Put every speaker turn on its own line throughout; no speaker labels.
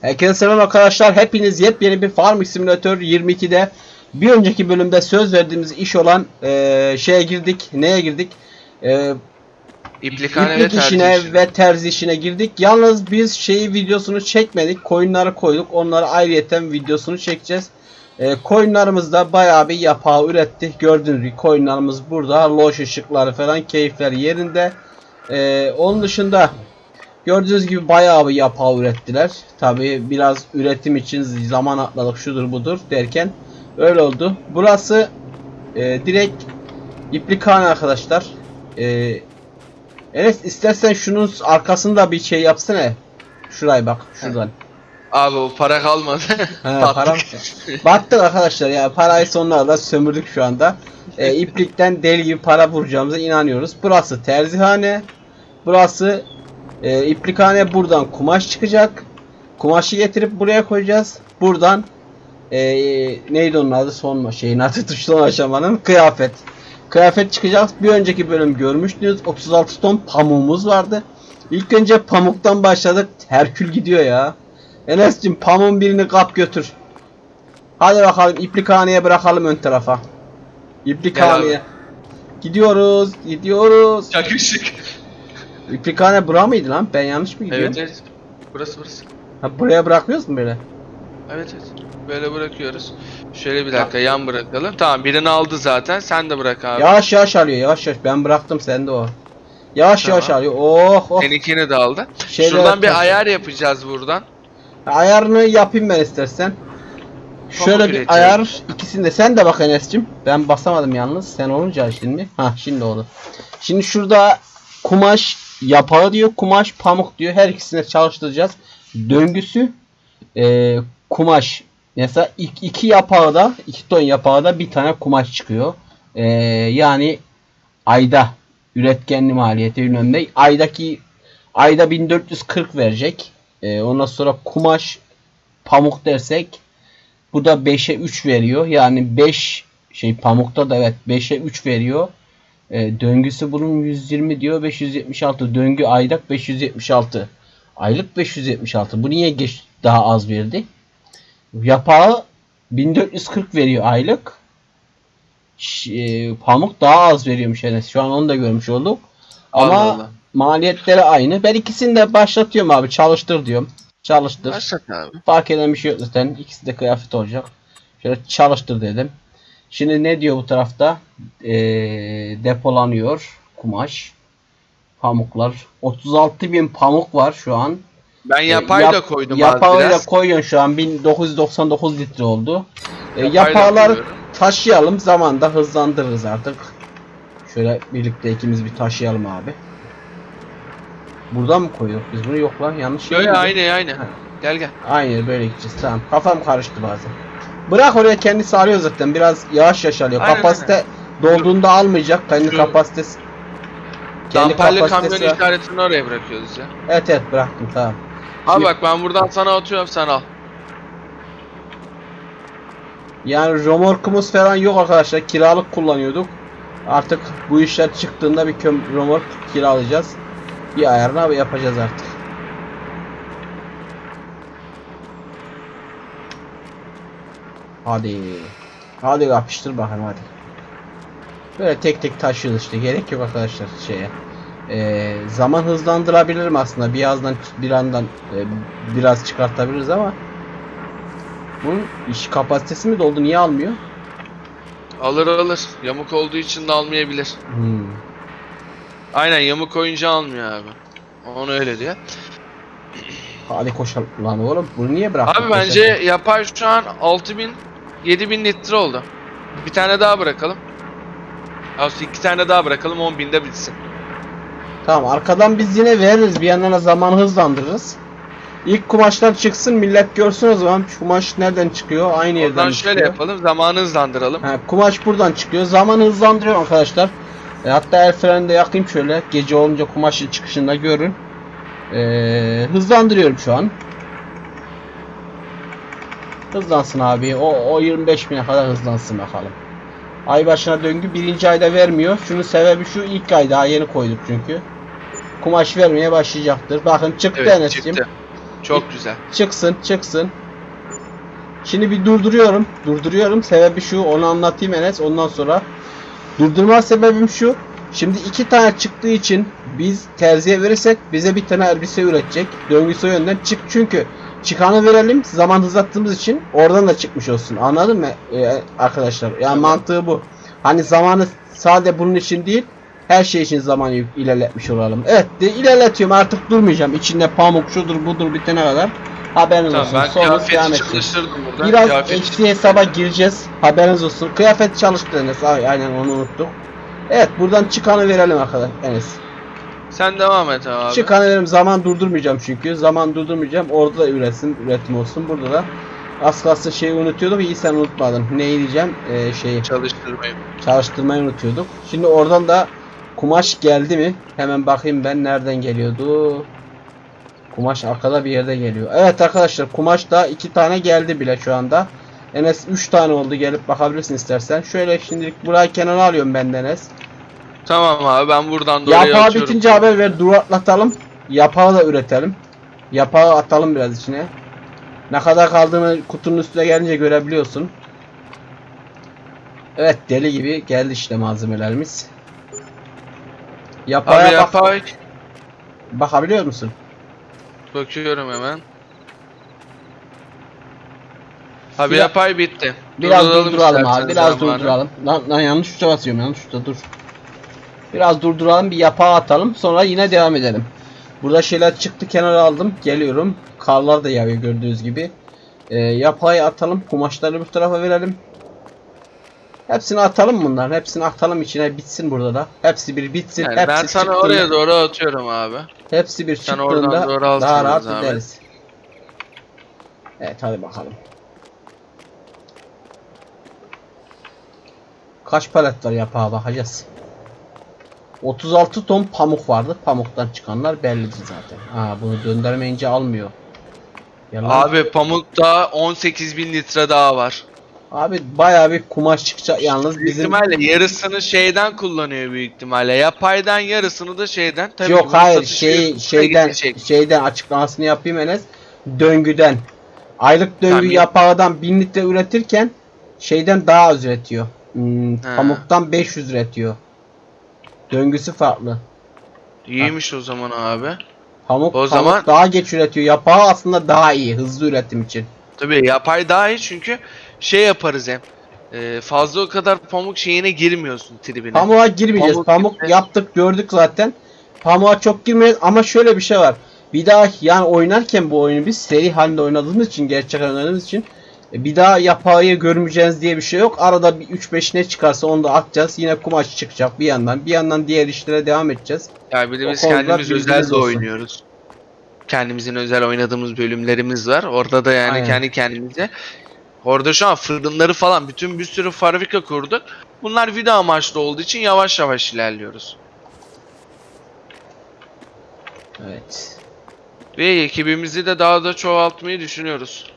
Herkese selam arkadaşlar. Hepiniz yepyeni bir Farming Simulator 22'de bir önceki bölümde söz verdiğimiz iş olan eee, şeye girdik. Neye girdik? Eee
İplikhane ve
İplik
terzi
işine
işine.
ve terzi işine girdik. Yalnız biz şeyi videosunu çekmedik. Koyunları koyduk. Onları ayrıyeten videosunu çekeceğiz. Eee koyunlarımız da bayağı bir yapağı üretti. Gördüğünüz gibi koyunlarımız burada. Loş ışıkları falan keyifler yerinde. Eee, onun dışında Gördüğünüz gibi bayağı bir yapağı ürettiler. Tabi biraz üretim için zaman atladık şudur budur derken öyle oldu. Burası e, direkt iplikhane arkadaşlar. E, Enes istersen şunun arkasında bir şey yapsana. Şuraya bak şuradan.
Abi o para kalmadı.
He,
Battık.
para Battık arkadaşlar ya parayı sonlarda sömürdük şu anda. E, iplikten deli gibi para vuracağımıza inanıyoruz. Burası terzihane. Burası e, iplikhane buradan kumaş çıkacak. Kumaşı getirip buraya koyacağız. Buradan e, neydi onun adı son şeyin adı tuşlan aşamanın kıyafet. Kıyafet çıkacak. Bir önceki bölüm görmüştünüz. 36 ton pamuğumuz vardı. İlk önce pamuktan başladık. Herkül gidiyor ya. Enes'cim pamuğun birini kap götür. Hadi bakalım iplikhaneye bırakalım ön tarafa. İplikhaneye. Gidiyoruz, gidiyoruz.
Yakışık.
İplikhane bura mıydı lan? Ben yanlış mı gidiyorum?
Evet evet. Burası burası.
Ha, buraya bırakıyoruz mu böyle?
Evet evet. Böyle bırakıyoruz. Şöyle bir dakika yan bırakalım. Tamam birini aldı zaten. Sen de bırak abi.
Yavaş yavaş alıyor, yavaş yavaş. Ben bıraktım, sen de o. Yavaş
Tamam.
yavaş alıyor. Oh oh.
Seninkini de aldı.
Şeyler
Şuradan bir
yapacağız.
ayar yapacağız buradan.
Ayarını yapayım ben istersen. Şöyle bir
üreteceğim.
ayar ikisini de sen de bak Enes'cim. Ben basamadım yalnız. Sen olunca şimdi. Ha şimdi oldu. Şimdi şurada kumaş yapağı diyor. Kumaş pamuk diyor. Her ikisini çalıştıracağız. Döngüsü e, kumaş. Mesela iki, iki yapağı da iki ton yapağı da bir tane kumaş çıkıyor. E, yani ayda üretkenli maliyeti bilmem ne. Aydaki ayda 1440 verecek. E, ondan sonra kumaş pamuk dersek bu da 5'e 3 veriyor. Yani 5 şey pamukta da evet 5'e 3 veriyor. E, döngüsü bunun 120 diyor 576 döngü aylık 576 aylık 576 bu niye geç daha az verdi? Yapağı 1440 veriyor aylık. E, pamuk daha az veriyormuş Enes. Şu an onu da görmüş olduk. Ama
Allah Allah.
maliyetleri aynı. Ben ikisini de başlatıyorum abi. Çalıştır diyorum. Çalıştır.
Başlat abi.
Fark eden bir şey yok zaten. İkisi de kıyafet olacak. Şöyle çalıştır dedim. Şimdi ne diyor bu tarafta? Ee, depolanıyor kumaş. Pamuklar. 36 bin pamuk var şu an.
Ben
Ee,
yapayla
yap-
koydum abi
Yapağıyla
biraz.
koyuyorsun şu an. 1999 litre oldu.
Yapayla
yapağlar
koyuyorum.
taşıyalım. Zamanda hızlandırırız artık. Şöyle birlikte ikimiz bir taşıyalım abi. Buradan mı koyduk biz bunu? Yok lan yanlış
Yo aynı aynı. Gel gel.
Aynen böyle gideceğiz tamam. Kafam karıştı bazen. Bırak oraya kendisi alıyor zaten. Biraz yavaş yavaş alıyor.
Aynen,
Kapasite dolduğunda almayacak. Kendi
Şu-
kapasitesi. Kendi
Damperli kamyon
kapasitesi var.
işaretini oraya bırakıyoruz ya.
Evet evet bıraktım tamam.
Abi
Şimdi-
bak ben buradan sana atıyorum sen al.
Yani romorkumuz falan yok arkadaşlar. Kiralık kullanıyorduk. Artık bu işler çıktığında bir köm romork kiralayacağız. Bir ayarını abi yapacağız artık. Hadi. Hadi yapıştır bakalım hadi. Böyle tek tek taşıyoruz işte. Gerek yok arkadaşlar şeye. Ee, zaman hızlandırabilirim aslında. Birazdan bir andan e, biraz çıkartabiliriz ama bunun iş kapasitesi mi doldu? Niye almıyor?
Alır alır. Yamuk olduğu için de almayabilir.
Hmm.
Aynen yamuk koyunca almıyor abi. Onu öyle diyor.
Hadi koşalım lan oğlum. Bunu niye bıraktın?
Abi bence yapay şu an 6000 7000 litre oldu. Bir tane daha bırakalım. Aslında iki tane daha bırakalım 10.000'de bitsin.
Tamam arkadan biz yine veririz. Bir yandan da zaman hızlandırırız. İlk kumaşlar çıksın millet görsün o zaman. Kumaş nereden çıkıyor? Aynı yerden
Oradan
mi
şöyle
çıkıyor?
yapalım zamanı hızlandıralım.
Ha, kumaş buradan çıkıyor. Zaman hızlandırıyor arkadaşlar. E, hatta el freni de yakayım şöyle. Gece olunca kumaşın çıkışında görün. E, hızlandırıyorum şu an. Hızlansın abi. O, o 25 bine kadar hızlansın bakalım. Ay başına döngü birinci ayda vermiyor. Şunun sebebi şu ilk ay daha yeni koyduk çünkü. Kumaş vermeye başlayacaktır. Bakın çıktı
Evet
Enes'cim.
çıktı. Çok güzel.
Çıksın çıksın. Şimdi bir durduruyorum. Durduruyorum. Sebebi şu. Onu anlatayım Enes. Ondan sonra. Durdurma sebebim şu. Şimdi iki tane çıktığı için biz terziye verirsek bize bir tane elbise üretecek. Döngüsü yönden çık çünkü çıkanı verelim zaman hızlattığımız için oradan da çıkmış olsun. Anladın mı Ee, arkadaşlar? Yani
Tamam.
mantığı bu. Hani zamanı sadece bunun için değil her şey için zamanı ilerletmiş olalım. Evet de ilerletiyorum artık durmayacağım. İçinde pamuk şudur budur bitene kadar. Haberiniz
Tamam
olsun. Sonra devam
burada.
Biraz
Kıyafeti
eksi hesaba gireceğiz. Haberiniz olsun. Kıyafet çalıştınız. Ay, aynen onu unuttuk. Evet buradan çıkanı verelim arkadaşlar. Enes.
Sen devam et abi.
Çıkanı verelim. Zaman durdurmayacağım çünkü. Zaman durdurmayacağım. Orada da üretsin. Üretim olsun. Burada da az kalsın şeyi unutuyordum. İyi sen unutmadın. Neyi diyeceğim? Ee, şeyi
Çalıştırmayı.
çalıştırmayı unutuyorduk. Şimdi oradan da kumaş geldi mi? Hemen bakayım ben nereden geliyordu. Kumaş arkada bir yerde geliyor. Evet arkadaşlar kumaş da iki tane geldi bile şu anda. Enes 3 tane oldu gelip bakabilirsin istersen. Şöyle şimdilik burayı kenara alıyorum ben de Enes.
Tamam abi ben buradan da oraya
Yapağı
atıyorum.
bitince haber ver dur atlatalım. Yapağı da üretelim. Yapağı atalım biraz içine. Ne kadar kaldığını kutunun üstüne gelince görebiliyorsun. Evet deli gibi geldi işte malzemelerimiz. Yapağa
Abi
bak- bakabiliyor musun?
Bakıyorum hemen. Abi
Biraz-
yapay bitti.
Biraz
Durduralım
durduralım abi.
isterseniz
Biraz
zamanı.
durduralım. Lan, lan yanlış tuşa basıyorum. Yanlış tuşa dur. Biraz durduralım. Bir yapağı atalım. Sonra yine devam edelim. Burada şeyler çıktı kenara aldım. Geliyorum. Karlar da yağıyor gördüğünüz gibi. Ee, yapağı atalım. Kumaşları bu tarafa verelim. Hepsini atalım bunların. Hepsini atalım içine bitsin burada da. Hepsi bir bitsin.
Yani
hepsi
ben sana
çıktığında-
oraya doğru atıyorum abi.
Hepsi bir
Sen
çıktığında
doğru
daha rahat
zahmet.
gideriz. Evet hadi bakalım. Kaç palet var yapağa bakacağız. 36 ton pamuk vardı. Pamuktan çıkanlar bellidir zaten. Ha bunu döndürmeyince almıyor. Yalan.
Abi pamukta 18 bin litre daha var.
Abi bayağı bir kumaş çıkacak yalnız
Büyük
bizim
ihtimalle yarısını şeyden kullanıyor büyük ihtimalle. Yapaydan yarısını da şeyden. Tabii
Yok hayır şey şeyden
gidecek.
şeyden açıklamasını yapayım Enes. Döngüden. Aylık döngü
Tamam.
yapağından 1000 litre üretirken şeyden daha az üretiyor. Hmm, pamuktan 500 üretiyor. Döngüsü farklı.
İyiymiş o zaman abi.
Pamuk,
O
pamuk
zaman-
daha geç üretiyor. Yapağı aslında daha iyi hızlı üretim için.
Tabii yapay daha iyi çünkü şey yaparız hem. Ee, fazla o kadar pamuk şeyine girmiyorsun tribine.
Pamuğa girmeyeceğiz.
Pamuk
Pamuk,
gitti.
yaptık gördük zaten. Pamuğa çok girmeyiz ama şöyle bir şey var. Bir daha yani oynarken bu oyunu biz seri halinde oynadığımız için gerçek oynadığımız için e, bir daha yapağı görmeyeceğiz diye bir şey yok. Arada bir 3-5 ne çıkarsa onu da atacağız. Yine kumaş çıkacak bir yandan. Bir yandan diğer işlere devam edeceğiz.
Yani bir de biz kendimiz özel de oynuyoruz. Kendimizin özel oynadığımız bölümlerimiz var. Orada da yani
Aynen.
kendi kendimize. Orada şu an fırınları falan bütün bir sürü fabrika kurduk. Bunlar video amaçlı olduğu için yavaş yavaş ilerliyoruz.
Evet.
Ve ekibimizi de daha da çoğaltmayı düşünüyoruz.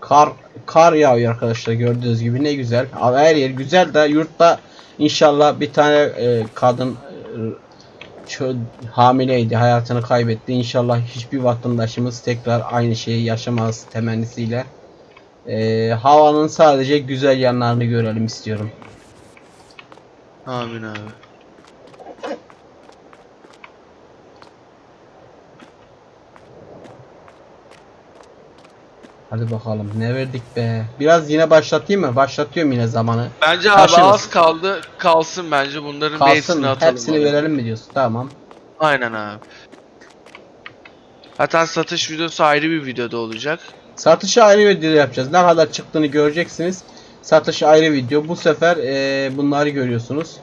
Kar kar yağıyor arkadaşlar gördüğünüz gibi ne güzel. Her yer güzel de yurtta inşallah bir tane e, kadın e, hamileydi hayatını kaybetti. İnşallah hiçbir vatandaşımız tekrar aynı şeyi yaşamaz temennisiyle. E, havanın sadece güzel yanlarını görelim istiyorum.
Amin abi.
Hadi bakalım ne verdik be. Biraz yine başlatayım mı? Başlatıyorum yine zamanı.
Bence abi
Taşırız.
az kaldı. Kalsın bence bunların bir
Kalsın
hepsini atalım.
Hepsini
abi.
verelim mi diyorsun? Tamam.
Aynen abi. Zaten satış videosu ayrı bir videoda olacak.
Satışı ayrı video yapacağız. Ne kadar çıktığını göreceksiniz. Satışı ayrı video. Bu sefer eee, bunları görüyorsunuz.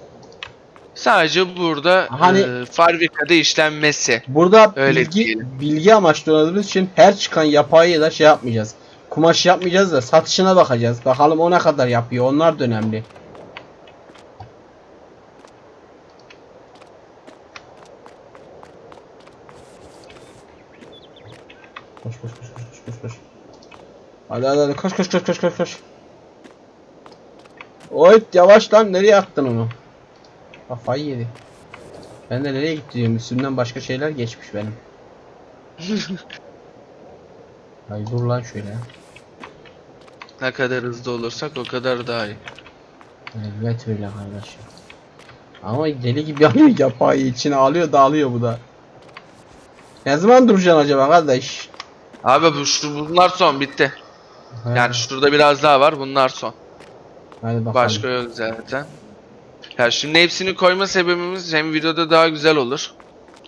Sadece burada
Hani-
e, fabrikada işlenmesi.
Burada
Öyle
bilgi
diyelim.
bilgi amaçlı oynadığımız için her çıkan yapayı da şey yapmayacağız. Kumaş yapmayacağız da satışına bakacağız. Bakalım o ne kadar yapıyor. Onlar da önemli. Koş koş koş koş koş koş koş. Hadi hadi hadi koş koş koş koş koş koş. Oy yavaş lan nereye attın onu? Kafayı yedi. Ben de nereye gitti diyorum üstümden başka şeyler geçmiş benim. Ay dur lan şöyle.
Ne kadar hızlı olursak o kadar daha iyi.
Evet öyle kardeşim. Ama deli gibi alıyor yapayı içine alıyor dağılıyor bu da. Ne zaman duracaksın acaba kardeş?
Abi bu şu bunlar son bitti.
Ha,
Yani şurada biraz daha var. Bunlar son.
hadi bakalım.
Başka yok zaten. Ya şimdi hepsini koyma sebebimiz hem videoda daha güzel olur.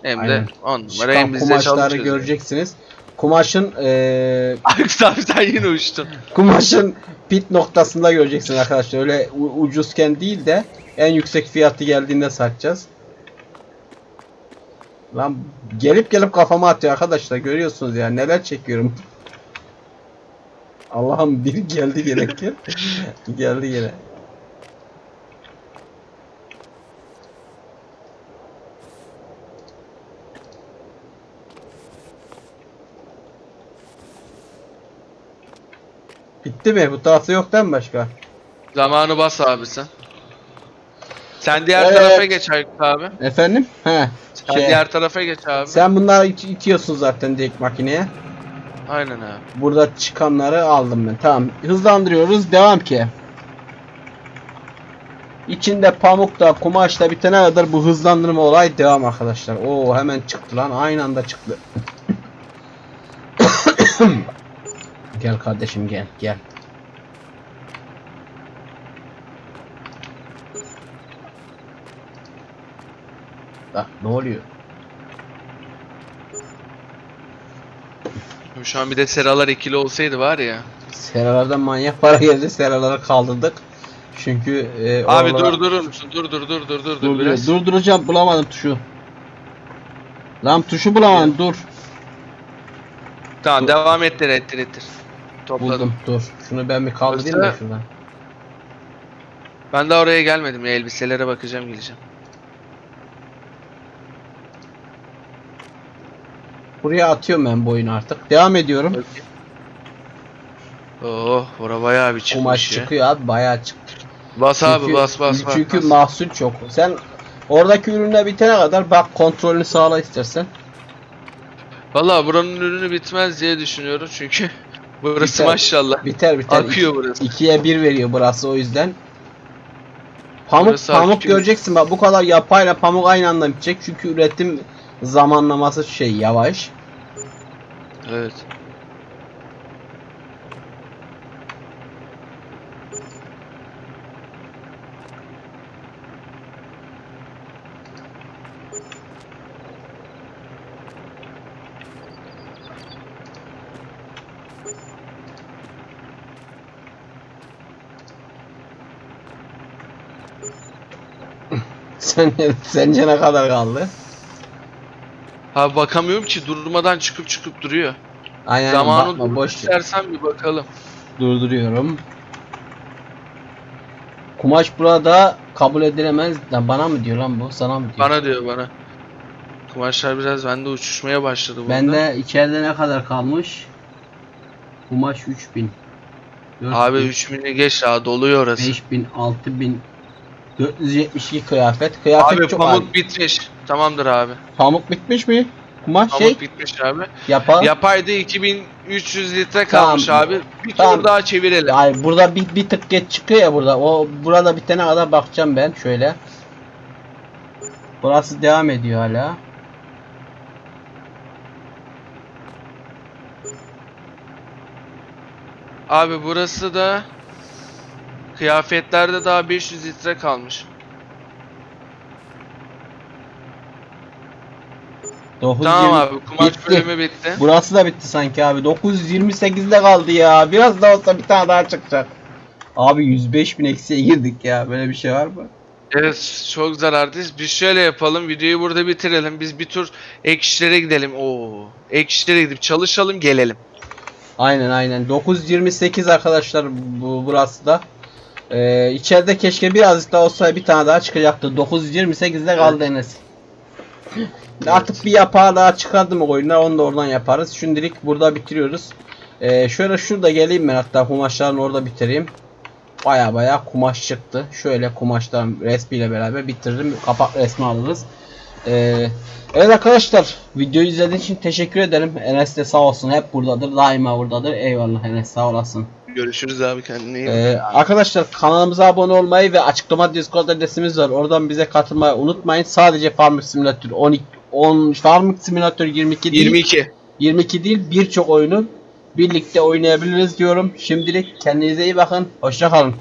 Hem
Aynen.
de on numara
Çıkan
hem de
kumaşları
çalışırız.
göreceksiniz. Kumaşın eee
Aykut abi sen yine uçtun.
kumaşın pit noktasında göreceksiniz arkadaşlar. Öyle u- ucuzken değil de en yüksek fiyatı geldiğinde satacağız. Lan gelip gelip kafama atıyor arkadaşlar. Görüyorsunuz ya neler çekiyorum. Allah'ım biri geldi gene ki. geldi gene. Bitti mi? Bu tarafta yok değil mi başka?
Zamanı bas abi sen. Sen diğer
Evet.
tarafa geç Aykut abi.
Efendim? He.
Sen
Şey,
diğer tarafa geç abi.
Sen bunları it- itiyorsun zaten direkt makineye.
Aynen abi.
Burada çıkanları aldım ben. Tamam. Hızlandırıyoruz. Devam ki. İçinde pamuk da kumaş da bitene kadar bu hızlandırma olay devam arkadaşlar. Oo hemen çıktı lan. Aynı anda çıktı. Gel kardeşim gel gel. Bak ne oluyor?
Şu an bir de seralar ikili olsaydı var ya.
Seralardan manyak para geldi. Seraları kaldırdık. Çünkü e,
Abi
oralara-
dur durur musun? Dur dur dur dur dur dur
Dur, dur,
biraz.
durduracağım bulamadım tuşu. Lan tuşu bulamadım dur.
Tamam
Dur.
devam ettir ettir ettir. Topladım.
Buldum dur. Şunu ben bir kaldırayım da
Burası-
şuradan.
Ben daha oraya gelmedim ya elbiselere bakacağım geleceğim.
Buraya atıyorum ben bu oyunu artık. Devam ediyorum.
Oh ora bayağı bir çıkmış
Kumaş
ya.
çıkıyor abi bayağı çıktı.
Bas abi bas bas bas.
Çünkü
bas.
mahsul çok. Sen oradaki ürünler bitene kadar bak kontrolünü sağla istersen.
Valla buranın ürünü bitmez diye düşünüyorum çünkü burası
Biter.
maşallah
Biter biter.
akıyor burası.
2'ye 1 veriyor burası o yüzden. Pamuk
Burası
pamuk
akıyor.
göreceksin bak bu kadar yapayla pamuk aynı anda bitecek çünkü üretim zamanlaması şey yavaş.
Evet.
Sen sence ne kadar kaldı?
Abi bakamıyorum ki durmadan çıkıp çıkıp duruyor.
Aynen
Zamanı
bakma boş
istersen bir bakalım.
durduruyorum. Kumaş burada kabul edilemez. Lan bana mı diyor lan bu? Sana mı diyor?
Bana diyor bana. Kumaşlar biraz bende uçuşmaya başladı burada.
Bende içeride ne kadar kalmış? Kumaş 3000.
Abi 3000'i geç daha doluyor orası.
5000, 6000 472 kıyafet. Kıyafet
Abi
çok
pamuk
az.
bitmiş. Tamamdır abi.
Pamuk bitmiş mi? Kumaş
Pamuk
şey
bitmiş abi.
yapalım.
Yapayda 2300 litre
Tamam.
kalmış abi. Bir
Tamam.
tur daha çevirelim.
Ay burada bir, bir tık geç çıkıyor ya burada. O burada bitene kadar bakacağım ben şöyle. Burası devam ediyor hala.
Abi burası da kıyafetlerde daha 500 litre kalmış.
920
Tamam abi kumaş
bitti.
bölümü bitti.
Burası da bitti sanki abi. 928'de kaldı ya. Biraz da olsa bir tane daha çıkacak. Abi 105 bin eksiye girdik ya. Böyle bir şey var mı?
Evet çok zarardayız. Biz şöyle yapalım videoyu burada bitirelim. Biz bir tur ek işlere gidelim. Oo. Ek işlere gidip çalışalım gelelim.
Aynen aynen. 928 arkadaşlar bu burası da. Ee, içeride keşke birazcık daha olsa bir tane daha çıkacaktı. 928'de kaldı Enes. Artık bir yapağı daha çıkardı mı oyunlar onu da oradan yaparız. Şimdilik burada bitiriyoruz. Ee, şöyle şurada geleyim ben hatta kumaşların orada bitireyim. Baya baya kumaş çıktı. Şöyle kumaşların resmiyle beraber bitiririm. Kapak resmi alırız. Ee, evet arkadaşlar videoyu izlediğiniz için teşekkür ederim. Enes de sağ olsun hep buradadır. Daima buradadır. Eyvallah Enes sağ olasın.
Görüşürüz abi kendine iyi bak.
Ee, arkadaşlar kanalımıza abone olmayı ve açıklama Discord adresimiz var. Oradan bize katılmayı unutmayın. Sadece Farming Simulator 12 10 Farming Simulator 22 değil.
22.
22 değil birçok oyunu birlikte oynayabiliriz diyorum. Şimdilik kendinize iyi bakın. Hoşça kalın.